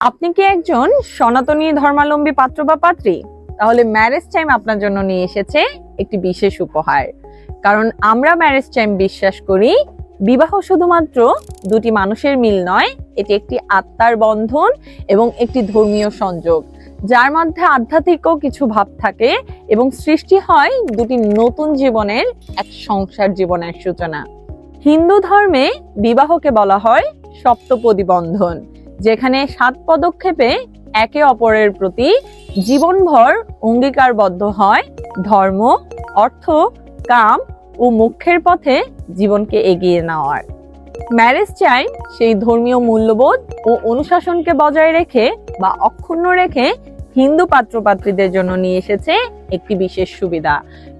আপনি কি একজন সনাতনী ধর্মালম্বী পাত্র বা পাত্রী? তাহলে ম্যারেজ টাইম আপনার জন্য নিয়ে এসেছে একটি বিশেষ উপহার। কারণ আমরা ম্যারেজ টাইম বিশ্বাস করি, বিবাহ শুধুমাত্র দুটি মানুষের মিল নয়, এটি একটি আত্মার বন্ধন এবং একটি ধর্মীয় সংযোগ। যার মধ্যে আধ্যাত্মিকও কিছু ভাব থাকে এবং সৃষ্টি হয় দুটি নতুন জীবনের এক সংসার জীবনের সূচনা। হিন্দু ধর্মে বিবাহকে বলা হয় সপ্তপদী বন্ধন। যেখানে সাত পদক্ষেপে একে অপরের প্রতি জীবনভর অঙ্গীকারবদ্ধ হয় ধর্ম, অর্থ, কাম ও মুখ্যের পথে জীবনকে এগিয়ে নেওয়ার। ম্যারেজ চাই সেই ধর্মীয় মূল্যবোধ ও অনুশাসনকে বজায় রেখে বা অক্ষুণ্ণ রেখে হিন্দু পাত্রপাত্রীদের জন্য নিয়ে এসেছে একটি বিশেষ সুবিধা।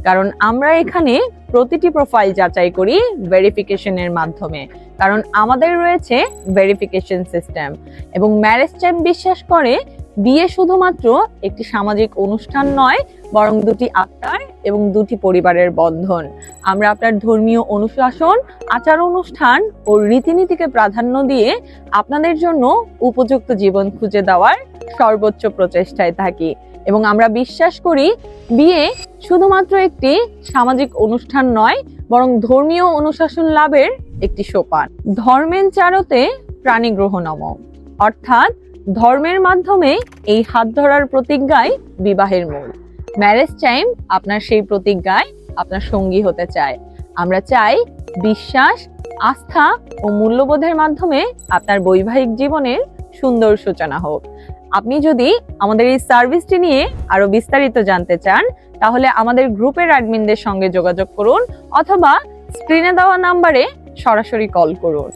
কারণ আমরা এখানে প্রতিটি প্রোফাইল যাচাই করি ভেরিফিকেশনের মাধ্যমে। কারণ আমাদের রয়েছে ভেরিফিকেশন সিস্টেম এবং ম্যারেজ টাইম বিশ্বাস করে বিয়ে শুধুমাত্র একটি সামাজিক অনুষ্ঠান নয়, বরং দুটি আত্মার এবং দুটি পরিবারের বন্ধন। আমরা আপনার ধর্মীয় অনুশাসন, আচার অনুষ্ঠান ও রীতিনীতিকে প্রাধান্য দিয়ে আপনাদের জন্য উপযুক্ত জীবন খুঁজে দেওয়ার সর্বোচ্চ প্রচেষ্টায় থাকি। এবং আমরা বিশ্বাস করি, বিয়ে শুধুমাত্র একটি সামাজিক অনুষ্ঠান নয়, বরং ধর্মীয় অনুশাসন লাভের একটি সোপান। ধর্মের চারতে প্রাণী গ্রহণম অর্থাৎ ধর্মের মাধ্যমে এই হাত ধরার প্রতিজ্ঞাই বিবাহের মূল। ম্যারেজ টাইম আপনার সেই প্রতিজ্ঞায় আপনার সঙ্গী হতে চায়। আমরা চাই বিশ্বাস, আস্থা ও মূল্যবোধের মাধ্যমে আপনার বৈবাহিক জীবনের সুন্দর সূচনা হোক। আপনি যদি আমাদের এই সার্ভিসটি নিয়ে আরও বিস্তারিত জানতে চান, তাহলে আমাদের গ্রুপের অ্যাডমিনদের সঙ্গে যোগাযোগ করুন অথবা স্ক্রিনে দেওয়া নাম্বারে সরাসরি কল করুন।